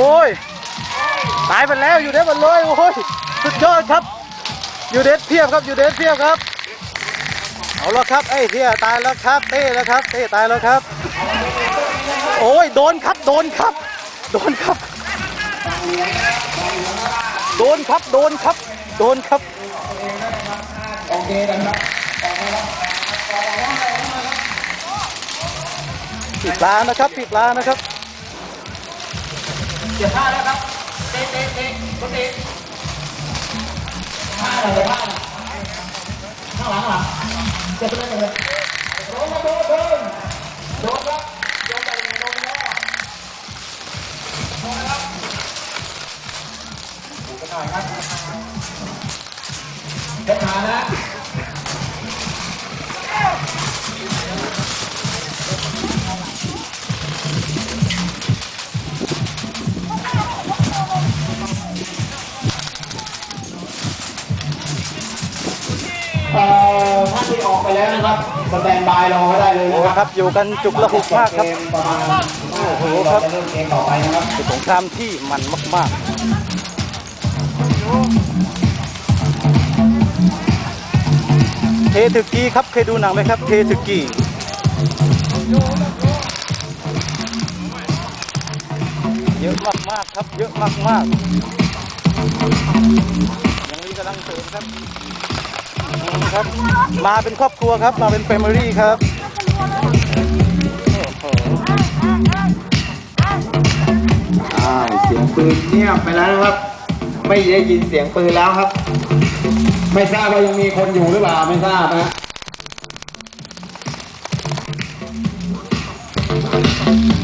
โอ้ยตายไปแล้วอยู่เด็ดหมดเลยโอ้ยสุดยอดครับ อยู่เด็ดเพียบครับอยู่เด็ดเพียบครับ เอาล้วครับไอ้เทียตายแล้วครับเต้แล้วครับเต้ตายแล้วครับ โอ้ยโดนครับโดนครับ โดนครับ โดนครับโดนครับ โดนครับโอเคกันครับปิดร้านนะครับปิดร้านนะครับ สียผ้าแล้วครับเตะเตะเตะก็เตะผ้าอะไรผ้าข้างหลังหลังเจ็บไปเลยเลยโดนโดนโดนโดนครับโดนไปโดนแล้วโดนแล้วดูกันหน่อยครับเจ็บขานะ เอ่อท่านที่ออกไปแล้วนะครับสแตนบายรอไว้ได้เลยโอ้นะคครัรับบอยู่กันจุกระหุกมากครับเมประมาณโอ้โหครับ เาจะเริ่มเกมต่อไปนะครับ เป็นสงครามที่มันมากๆ เทถึกกีครับเคยดูหนังไหมครับ เทถึกกีเยอะมากๆครับ เยอะมากๆยังมีกำลังเสริมครับนี่ ครับ มาเป็นครอบครัวครับ มาเป็นแฟมิลี่ครับโอ้โหอ่าเสียงปืนเงียบไปแล้วนะครับ ไม่ได้ยินเสียงปืนแล้วครับ ไม่ทราบว่ายังมีคนอยู่หรือเปล่าไม่ทราบนะโ